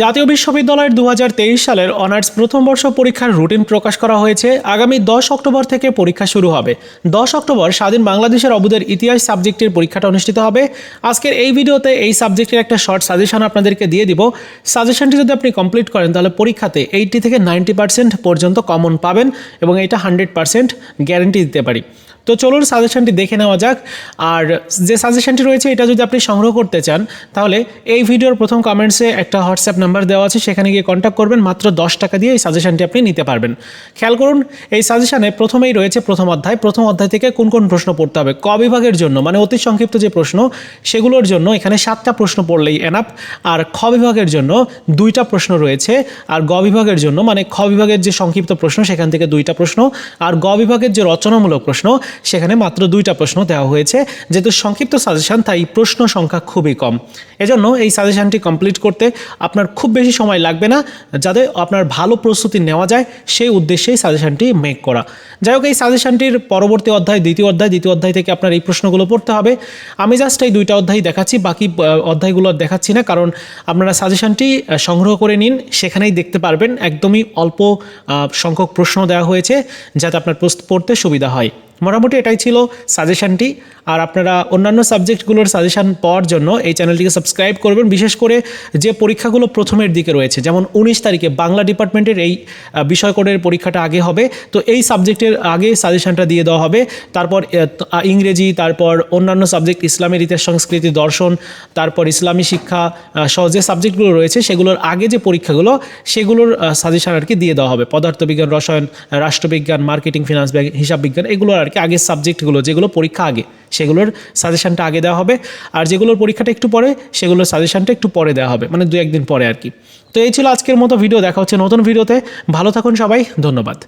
জাতীয় বিশ্ববিদ্যালয়ের দু হাজার তেইশ সালের অনার্স প্রথম বর্ষ পরীক্ষার রুটিন প্রকাশ করা হয়েছে। আগামী দশ অক্টোবর থেকে পরীক্ষা শুরু হবে। দশ অক্টোবর স্বাধীন বাংলাদেশের অবুদের ইতিহাস সাবজেক্টের পরীক্ষাটা অনুষ্ঠিত হবে। আজকের এই ভিডিওতে এই সাবজেক্টের একটা শর্ট সাজেশন আপনাদেরকে দিয়ে দিব। সাজেশনটি যদি আপনি কমপ্লিট করেন, তাহলে পরীক্ষাতে এইটটি থেকে নাইনটি পার্সেন্ট পর্যন্ত কমন পাবেন এবং এটা হান্ড্রেড পার্সেন্ট গ্যারেন্টি দিতে পারি। তো চলুন সাজেশনটি দেখে নেওয়া যাক। আর যে সাজেশনটি রয়েছে, এটা যদি আপনি সংগ্রহ করতে চান, তাহলে এই ভিডিওর প্রথম কমেন্টসে একটা হোয়াটসঅ্যাপ নাম্বার দেওয়া আছে, সেখানে গিয়ে কন্ট্যাক্ট করবেন, মাত্র দশ টাকা দিয়ে এই সাজেশনটি আপনি নিতে পারবেন। খেয়াল করুন, এই সাজেশনে প্রথমেই রয়েছে প্রথম অধ্যায়। প্রথম অধ্যায় থেকে কোন কোন প্রশ্ন পড়তে হবে? ক বিভাগের জন্য মানে অতি সংক্ষিপ্ত যে প্রশ্ন, সেগুলোর জন্য এখানে সাতটা প্রশ্ন পড়লেই এনাফ আর খ বিভাগের জন্য দুইটা প্রশ্ন রয়েছে, আর গ বিভাগের জন্য মানে খ বিভাগের যে সংক্ষিপ্ত প্রশ্ন, সেখান থেকে দুইটা প্রশ্ন। আর গ বিভাগের যে রচনামূলক প্রশ্ন সেখানে মাত্র দুইটা প্রশ্ন দেওয়া হয়েছে, যেহেতু সংক্ষিপ্ত সাজেশন তাই প্রশ্ন সংখ্যা খুবই কম। এজন্য এই সাজেশনটি কমপ্লিট করতে আপনার খুব বেশি সময় লাগবে না, যাতে আপনার ভালো প্রস্তুতি নেওয়া যায়, সেই উদ্দেশ্যেই সাজেশনটি মেক করা। যাই হোক, এই সাজেশনটির পরবর্তী অধ্যায়, দ্বিতীয় অধ্যায় দ্বিতীয় অধ্যায় থেকে আপনার এই প্রশ্নগুলো পড়তে হবে। আমি জাস্ট এই দুইটা অধ্যায় দেখাচ্ছি, বাকি অধ্যায়গুলো দেখাচ্ছি না, কারণ আপনারা সাজেশনটি সংগ্রহ করে নিন, সেখানেই দেখতে পারবেন। একদমই অল্প সংখ্যক প্রশ্ন দেওয়া হয়েছে, যাতে আপনার পড়তে সুবিধা হয়। মোটামুটি এটাই ছিল সাজেশানটি আর আপনারা অন্যান্য সাবজেক্টগুলোর সাজেশান পাওয়ার জন্য এই চ্যানেলটিকে সাবস্ক্রাইব করবেন। বিশেষ করে যে পরীক্ষাগুলো প্রথমের দিকে রয়েছে যেমন উনিশ তারিখে বাংলা ডিপার্টমেন্টের এই আহ, বিষয়কোডের পরীক্ষাটা আগে হবে। তো এই সাবজেক্টের আগে সাজেশনটা দিয়ে দেওয়া হবে। তারপর ইংরেজি তারপর অন্যান্য সাবজেক্ট ইসলামের ইতিহাস সংস্কৃতি দর্শন তারপর ইসলামী শিক্ষা সহ যে সাবজেক্টগুলো রয়েছে সেগুলোর আগে যে পরীক্ষাগুলো সেগুলোর সাজেশান আর কি দিয়ে দেওয়া হবে। পদার্থবিজ্ঞান রসায়ন রাষ্ট্রবিজ্ঞান মার্কেটিং ফিনান্স হিসাব বিজ্ঞান এগুলোর আর কি আগের সাবজেক্টগুলো যেগুলো পরীক্ষা আগে, সেগুলোর সাজেশানটা আগে দেওয়া হবে। আর যেগুলোর পরীক্ষাটা একটু পরে, সেগুলোর সাজেশানটা একটু পরে দেওয়া হবে মানে দু একদিন পরে আর কি তো এই ছিল আজকের মতো ভিডিও দেখা হচ্ছে নতুন ভিডিওতে ভালো থাকুন সবাই, ধন্যবাদ।